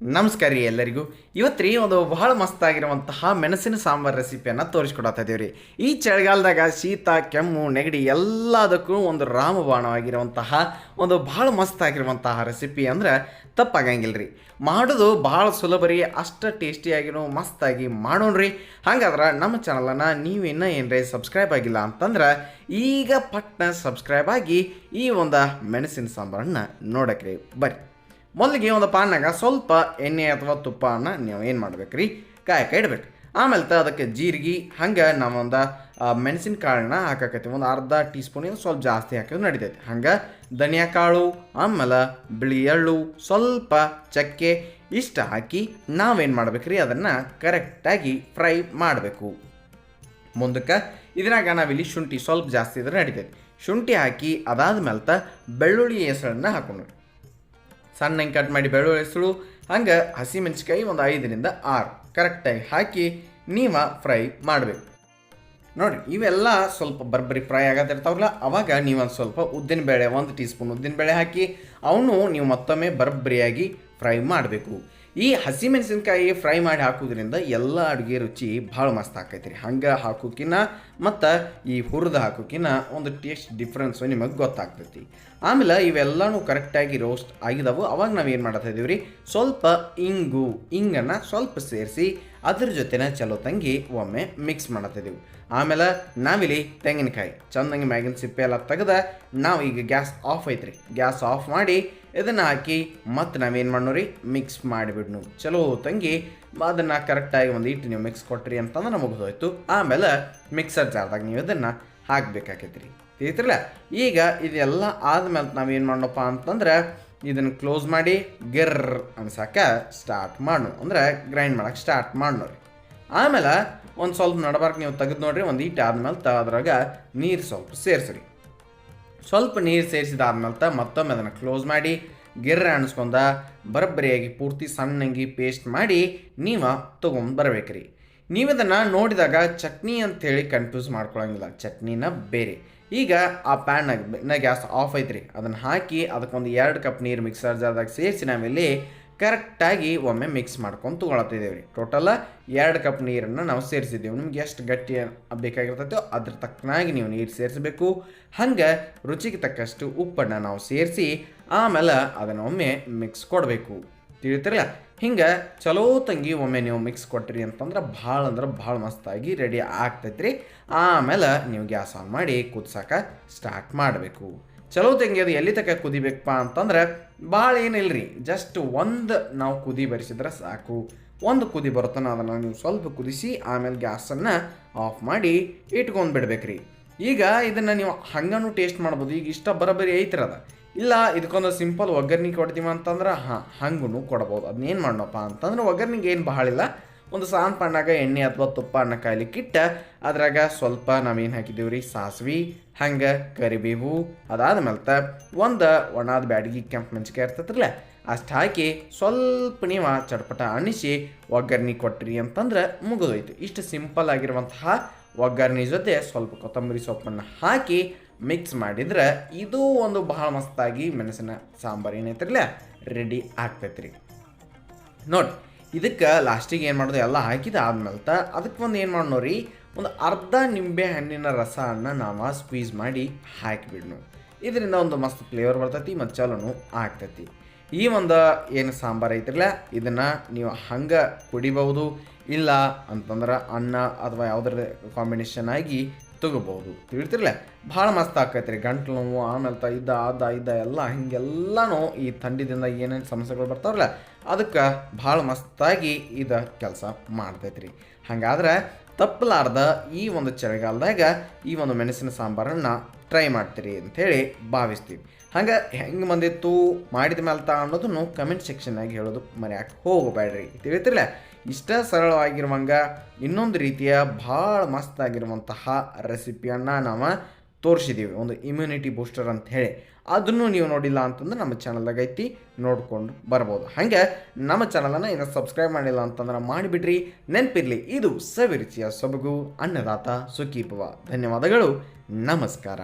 ನಮಸ್ಕಾರ ರೀ ಎಲ್ಲರಿಗೂ. ಇವತ್ತು ರೀ ಒಂದು ಬಹಳ ಮಸ್ತಾಗಿರುವಂತಹ ಮೆಣಸಿನ ಸಾಂಬಾರು ರೆಸಿಪಿಯನ್ನು ತೋರಿಸ್ಕೊಡತ್ತಿದ್ದೀವಿ ರೀ. ಈ ಚಳಿಗಾಲದಾಗ ಶೀತ, ಕೆಮ್ಮು, ನೆಗಡಿ ಎಲ್ಲದಕ್ಕೂ ಒಂದು ರಾಮಬಾಣವಾಗಿರುವಂತಹ ಒಂದು ಬಹಳ ಮಸ್ತಾಗಿರುವಂತಹ ರೆಸಿಪಿ ಅಂದ್ರೆ ತಪ್ಪಾಗಂಗಿಲ್ಲ ರೀ. ಮಾಡೋದು ಭಾಳ ಸುಲಭ ರೀ, ಅಷ್ಟು ಟೇಸ್ಟಿಯಾಗಿನೂ ಮಸ್ತಾಗಿ ಮಾಡೋಣ್ರಿ ಹಾಗಾದ್ರೆ ನಮ್ಮ ಚಾನಲನ್ನು ನೀವು ಇನ್ನೂ ಏನ್ರಿ ಸಬ್ಸ್ಕ್ರೈಬ್ ಆಗಿಲ್ಲ ಅಂತಂದ್ರೆ ಈಗ ಪಟ್ನ ಸಬ್ಸ್ಕ್ರೈಬ್ ಆಗಿ ಈ ಒಂದು ಮೆಣಸಿನ ಸಾಂಬಾರನ್ನ ನೋಡಕ್ರಿ ಬರ್ರಿ. ಮೊದಲಿಗೆ ಒಂದು ಪಾನ್ನಾಗ ಸ್ವಲ್ಪ ಎಣ್ಣೆ ಅಥವಾ ತುಪ್ಪನ ನೀವು ಏನು ಮಾಡ್ಬೇಕ್ರಿ? ಕಾಯಕ ಇಡ್ಬೇಕು ಆಮೇಲೆ ತ ಅದಕ್ಕೆ ಜೀರಿಗೆ, ಹಂಗೆ ನಾವೊಂದು ಮೆಣಸಿನಕಾಳನ್ನ ಹಾಕಕತ್ತೀವಿ. ಒಂದು ಅರ್ಧ ಟೀ ಸ್ಪೂನಿಂದ ಸ್ವಲ್ಪ ಜಾಸ್ತಿ ಹಾಕಿದ್ರೆ ನಡಿತೈತಿ. ಹಂಗೆ ಧನಿಯಾ ಕಾಳು ಆಮೇಲೆ ಬಿಳಿ ಎಳ್ಳು ಸ್ವಲ್ಪ ಚಕ್ಕೆ ಇಷ್ಟು ಹಾಕಿ ನಾವೇನು ಮಾಡ್ಬೇಕ್ರಿ? ಅದನ್ನು ಕರೆಕ್ಟಾಗಿ ಫ್ರೈ ಮಾಡಬೇಕು. ಮುಂದಕ್ಕೆ ಇದ್ರಾಗ ನಾವಿಲ್ಲಿ ಶುಂಠಿ ಸ್ವಲ್ಪ ಜಾಸ್ತಿ ಇದ್ರೆ ನಡಿತೈತಿ. ಶುಂಠಿ ಹಾಕಿ ಅದಾದ ಮೇಲೆ ಬೆಳ್ಳುಳ್ಳಿ ಹೆಸರನ್ನ ಹಾಕೊಂಡು ಸಣ್ಣಗೆ ಕಟ್ ಮಾಡಿ ಬೆಳ್ಳುಳ್ಳಿ ಹೆಸರು ಹಂಗೆ ಹಸಿಮೆಣಸಿಕಾಯಿ ಒಂದು ಐದರಿಂದ ಆರು. ಕರೆಕ್ಟಾಗಿ ಹಾಕಿ ನೀವು ಫ್ರೈ ಮಾಡಬೇಕು. ನೋಡಿರಿ ಇವೆಲ್ಲ ಸ್ವಲ್ಪ ಬರ್ಬರಿ ಫ್ರೈ ಆಗತ್ತಿರ್ತಾವಲ್ಲ ಅವಾಗ ನೀವು ಒಂದು ಸ್ವಲ್ಪ ಉದ್ದಿನಬೇಳೆ ಒಂದು ಟೀ ಸ್ಪೂನ್ ಉದ್ದಿನಬೇಳೆ ಹಾಕಿ ಅವನು ನೀವು ಮತ್ತೊಮ್ಮೆ ಬರ್ಬರಿಯಾಗಿ ಫ್ರೈ ಮಾಡಬೇಕು. ಈ ಹಸಿಮೆಣಸಿನ್ಕಾಯಿ ಫ್ರೈ ಮಾಡಿ ಹಾಕೋದ್ರಿಂದ ಎಲ್ಲ ಅಡುಗೆ ರುಚಿ ಭಾಳ ಮಸ್ತ್ ಆಕೈತಿ ರೀ. ಹಂಗೆ ಹಾಕೋಕಿನ್ನ ಮತ್ತು ಈ ಹುರಿದು ಹಾಕೋಕಿನ್ನ ಒಂದು ಟೇಸ್ಟ್ ಡಿಫ್ರೆನ್ಸು ನಿಮಗೆ ಗೊತ್ತಾಗ್ತೈತಿ. ಆಮೇಲೆ ಇವೆಲ್ಲನೂ ಕರೆಕ್ಟಾಗಿ ರೋಸ್ಟ್ ಆಗಿದಾವು. ಅವಾಗ ನಾವು ಏನು ಮಾಡ್ತಾ ಇದೀವಿ ರೀ ಸ್ವಲ್ಪ ಇಂಗು, ಇಂಗನ್ನು ಸ್ವಲ್ಪ ಸೇರಿಸಿ ಅದ್ರ ಜೊತೆನ ಚಲೋ ತಂಗಿ ಒಮ್ಮೆ ಮಿಕ್ಸ್ ಮಾಡತ್ತಿದ್ದೀವಿ ಆಮೇಲೆ ನಾವಿಲ್ಲಿ ತೆಂಗಿನಕಾಯಿ. ಚೆಂದಂಗೆ ಮ್ಯಾಗಿನ ಸಿಪ್ಪೆ ಎಲ್ಲ ತೆಗೆದ ನಾವು ಈಗ ಗ್ಯಾಸ್ ಆಫ್ ಐತ್ರಿ. ಗ್ಯಾಸ್ ಆಫ್ ಮಾಡಿ ಇದನ್ನು ಹಾಕಿ ಮತ್ತು ನಾವೇನು ಮಾಡೋರಿ ಮಿಕ್ಸ್ ಮಾಡಿಬಿಡ್ನು ಚಲೋ ತಂಗಿ ಅದನ್ನು ಕರೆಕ್ಟಾಗಿ ಒಂದು ಇಟ್ಟು ನೀವು ಮಿಕ್ಸ್ ಕೊಟ್ರಿ ಅಂತಂದ್ರೆ ನಮಗೆ ಹೋಯ್ತು. ಆಮೇಲೆ ಮಿಕ್ಸರ್ ಜಾರ್ದಾಗ ನೀವು ಇದನ್ನು ಹಾಕಬೇಕಾಗೈತ್ರಿ ತಿಳಿತಿರಲ್ಲ ಈಗ ಇದೆಲ್ಲ ಆದಮೇಲೆ ನಾವೇನು ಮಾಡೋಣಪ್ಪ ಅಂತಂದ್ರೆ ಇದನ್ನು ಕ್ಲೋಸ್ ಮಾಡಿ ಗಿರ್ರ್ ಅನ್ಸಕ್ಕೆ ಸ್ಟಾರ್ಟ್ ಮಾಡೋಣ ಅಂದ್ರೆ ಗ್ರೈಂಡ್ ಮಾಡೋಕ್ಕೆ ಸ್ಟಾರ್ಟ್ ಮಾಡಿ ಆಮೇಲೆ ಒಂದು ಸ್ವಲ್ಪ ನಡಬಾರ್ಕ ನೀವು ತೆಗೆದು ನೋಡ್ರಿ, ಒಂದು ಈಟ್ ಆದ್ಮೇಲೆ ತ ಅದ್ರಾಗ ನೀರು ಸ್ವಲ್ಪ ಸೇರಿಸ್ರಿ. ಸ್ವಲ್ಪ ನೀರು ಸೇರಿಸಿದಾದ್ಮೇಲೆ ತ ಮತ್ತೊಮ್ಮೆ ಅದನ್ನು ಕ್ಲೋಸ್ ಮಾಡಿ, ಗಿರ್ರ ಅಣಿಸ್ಕೊಂಡ ಬರಬ್ಬರಿಯಾಗಿ ಪೂರ್ತಿ ಸಣ್ಣಂಗಿ ಪೇಸ್ಟ್ ಮಾಡಿ ನೀವು ತೊಗೊಂಡು ಬರ್ಬೇಕ್ರಿ. ನೀವು ಇದನ್ನು ನೋಡಿದಾಗ ಚಟ್ನಿ ಅಂಥೇಳಿ ಕನ್ಫ್ಯೂಸ್ ಮಾಡ್ಕೊಳ್ಳೋಂಗಿಲ್ಲ ಚಟ್ನಿನ ಬೇರೆ. ಈಗ ಆ ಪ್ಯಾನ್ನಾಗ ಗ್ಯಾಸ್ ಆಫ್ ಐತ್ರಿ. ಅದನ್ನು ಹಾಕಿ ಅದಕ್ಕೊಂದು ಎರಡು ಕಪ್ ನೀರು ಮಿಕ್ಸರ್ ಜಾರ್ದಾಗ ಸೇರಿಸಿ ನಾವಿಲ್ಲಿ ಕರೆಕ್ಟಾಗಿ ಒಮ್ಮೆ ಮಿಕ್ಸ್ ಮಾಡ್ಕೊಂಡು ತೊಗೊಳತ್ತಿದ್ದೇವೆ ರೀ ಟೋಟಲ ಎರಡು ಕಪ್ ನೀರನ್ನು ನಾವು ಸೇರಿಸಿದ್ದೇವೆ. ನಿಮ್ಗೆ ಎಷ್ಟು ಗಟ್ಟಿ ಬೇಕಾಗಿರ್ತೈತೋ ಅದ್ರ ತಕ್ಕನಾಗಿ ನೀವು ನೀರು ಸೇರಿಸಬೇಕು. ಹಂಗೆ ರುಚಿಗೆ ತಕ್ಕಷ್ಟು ಉಪ್ಪನ್ನು ನಾವು ಸೇರಿಸಿ ಆಮೇಲೆ ಅದನ್ನು ಒಮ್ಮೆ ಮಿಕ್ಸ್ ಕೊಡಬೇಕು. ತಿಳಿತಿರಲ್ಲ ಹಿಂಗೆ ಚಲೋ ತಂಗಿ ಒಮ್ಮೆ ನೀವು ಮಿಕ್ಸ್ ಕೊಟ್ಟಿರಿ ಅಂತಂದ್ರೆ ಭಾಳ ಅಂದ್ರೆ ಭಾಳ ಮಸ್ತಾಗಿ ರೆಡಿ ಆಗ್ತೈತ್ರಿ. ಆಮೇಲೆ ನೀವು ಗ್ಯಾಸ್ ಆನ್ ಮಾಡಿ ಕುದ್ಸಕ್ಕೆ ಸ್ಟಾರ್ಟ್ ಮಾಡಬೇಕು. ಚಲೋ ತೆಂಗಿ ಅದು ಎಲ್ಲಿ ತನಕ ಕುದಿಬೇಕಪ್ಪ ಅಂತಂದ್ರೆ ಭಾಳ ಏನಿಲ್ಲ ರೀ ಜಸ್ಟ್ ಒಂದು ನಾವು ಕುದಿ ಬರಿಸಿದ್ರೆ ಸಾಕು. ಒಂದು ಕುದಿ ಬರುತ್ತಾನ, ಅದನ್ನು ನೀವು ಸ್ವಲ್ಪ ಕುದಿಸಿ ಆಮೇಲೆ ಗ್ಯಾಸನ್ನು ಆಫ್ ಮಾಡಿ ಇಟ್ಕೊಂಡು ಬಿಡ್ಬೇಕ್ರಿ. ಈಗ ಇದನ್ನು ನೀವು ಹಂಗನೂ ಟೇಸ್ಟ್ ಮಾಡ್ಬೋದು, ಈಗ ಇಷ್ಟ ಬರೋಬ್ಬರಿ ಐತಿರದ ಇಲ್ಲ, ಇದಕ್ಕೊಂದು ಸಿಂಪಲ್ ಒಗ್ಗರ್ನಿ ಕೊಡ್ತೀವಿ ಅಂತಂದ್ರೆ, ಹಾಂ ಹಂಗೂ ಕೊಡ್ಬೋದು. ಅದನ್ನೇನು ಮಾಡೋಣಪ್ಪ ಅಂತಂದ್ರೆ ಒಗ್ಗರ್ನಿಗೆ ಏನು ಬಹಳ ಇಲ್ಲ ಒಂದು ಸಾನ್ ಪಣ್ಣಾಗ ಎಣ್ಣೆ ಅಥವಾ ತುಪ್ಪ ಅನ್ನ ಕಾಯ್ಲಿಕ್ಕಿಟ್ಟ ಅದ್ರಾಗ ಸ್ವಲ್ಪ ನಾವೇನು ಹಾಕಿದ್ದೀವಿ ರೀ? ಸಾಸ್ವಿ, ಹಂಗೆ ಕರಿಬೇವು ಅದಾದ್ಮೇಲೆ ತ ಒಂದು ಒಣದ ಬ್ಯಾಡಗಿ ಕೆಂಪು ಮೆಣಸಿಕಾಯಿ ಇರ್ತೈತ್ರಲ್ಲ, ಅಷ್ಟು ಹಾಕಿ ಸ್ವಲ್ಪ ನೀವ ಚಟ್ಪಟ ಅಣಿಸಿ ಒಗ್ಗರ್ಣಿ ಕೊಟ್ರಿ ಅಂತಂದ್ರೆ ಮುಗಿದೋಯ್ತು. ಇಷ್ಟು ಸಿಂಪಲ್ ಆಗಿರುವಂತಹ ಒಗ್ಗರ್ಣಿ ಜೊತೆ ಸ್ವಲ್ಪ ಕೊತ್ತಂಬರಿ ಸೊಪ್ಪನ್ನು ಹಾಕಿ ಮಿಕ್ಸ್ ಮಾಡಿದ್ರೆ ಇದು ಒಂದು ಬಹಳ ಮಸ್ತಾಗಿ ಮೆಣಸಿನ ಸಾಂಬಾರು ಏನೈತ್ರಲ್ಲ, ರೆಡಿ ಆಗ್ತೈತ್ರಿ. ನೋಡಿ ಇದಕ್ಕೆ ಲಾಸ್ಟಿಗೆ ಏನು ಮಾಡೋದು? ಎಲ್ಲ ಹಾಕಿದ ಆದ್ಮೇಲೆ ಅದಕ್ಕೆ ಒಂದು ಏನು ಮಾಡೋರಿ ಒಂದು ಅರ್ಧ ನಿಂಬೆ ಹಣ್ಣಿನ ರಸವನ್ನು ನಾವು ಸ್ಕ್ವೀಸ್ ಮಾಡಿ ಹಾಕಿಬಿಡ್ನು. ಇದರಿಂದ ಒಂದು ಮಸ್ತ್ ಫ್ಲೇವರ್ ಬರ್ತೈತಿ ಮತ್ತು ಚಲೋನು ಆಗ್ತೈತಿ. ಈ ಒಂದು ಏನು ಸಾಂಬಾರು ಐತಿರಲ್ಲ ಇದನ್ನು ನೀವು ಹಂಗೆ ಕುಡಿಬಹುದು, ಇಲ್ಲ ಅಂತಂದ್ರೆ ಅನ್ನ ಅಥವಾ ಯಾವುದರ ಕಾಂಬಿನೇಷನ್ ಆಗಿ ತಗೋಬಹುದು. ತಿಳಿತಿರ್ಲೆ ಭಾಳ ಮಸ್ತ್ ಆಕೈತೆ ರೀ ಗಂಟ್ಲು ನೋವು, ಆಮೇಲೆ ತ ಇದ್ದ ಅದ ಇದ್ದ ಎಲ್ಲ ಹಿಂಗೆಲ್ಲನೂ ಈ ಥಂಡಿದಿಂದ ಏನೇನು ಸಮಸ್ಯೆಗಳು ಬರ್ತಾವಲ್ಲ ಅದಕ್ಕೆ ಭಾಳ ಮಸ್ತಾಗಿ ಇದು ಕೆಲಸ ಮಾಡ್ತೈತೆ ರೀ ಹಾಗಾದ್ರೆ ತಪ್ಪಲಾರ್ದ ಈ ಒಂದು ಚಳಿಗಾಲದಾಗ ಈ ಒಂದು ಮೆಣಸಿನ ಸಾಂಬಾರನ್ನ ಟ್ರೈ ಮಾಡ್ತೀರಿ ಅಂತ ಹೇಳಿ ಭಾವಿಸ್ತೀವಿ. ಹಂಗೆ ಹೆಂಗೆ ಬಂದಿತ್ತು ಮಾಡಿದ ಮೇಲೆ ತಾ ಅನ್ನೋದನ್ನು ಕಮೆಂಟ್ ಸೆಕ್ಷನ್ನಾಗಿ ಹೇಳೋದು ಮರ್ಯಾಕೆ ಹೋಗಬೇಡ್ರಿ. ತಿಳಿತಿರಲ್ಲ ಇಷ್ಟ ಸರಳವಾಗಿರುವಂಗ ಇನ್ನೊಂದು ರೀತಿಯ ಭಾಳ ಮಸ್ತಾಗಿರುವಂತಹ ರೆಸಿಪಿಯನ್ನು ನಾವು ತೋರಿಸಿದ್ದೀವಿ ಒಂದು ಇಮ್ಯುನಿಟಿ ಬೂಸ್ಟರ್ ಅಂತ ಹೇಳಿ. ಅದನ್ನು ನೀವು ನೋಡಿಲ್ಲ ಅಂತಂದ್ರೆ ನಮ್ಮ ಚಾನಲ್ದಾಗ ಐತಿ, ನೋಡ್ಕೊಂಡು ಬರ್ಬೋದು. ಹಾಗೆ ನಮ್ಮ ಚಾನಲನ್ನು ಇನ್ನು ಸಬ್ಸ್ಕ್ರೈಬ್ ಮಾಡಿಲ್ಲ ಅಂತಂದ್ರೆ ಮಾಡಿಬಿಡ್ರಿ. ನೆನಪಿರಲಿ, ಇದು ಸವಿರುಚಿಯ ಸೊಬಗು ಅನ್ನದಾತ ಸುಖೀಪವ ಧನ್ಯವಾದಗಳು. ನಮಸ್ಕಾರ.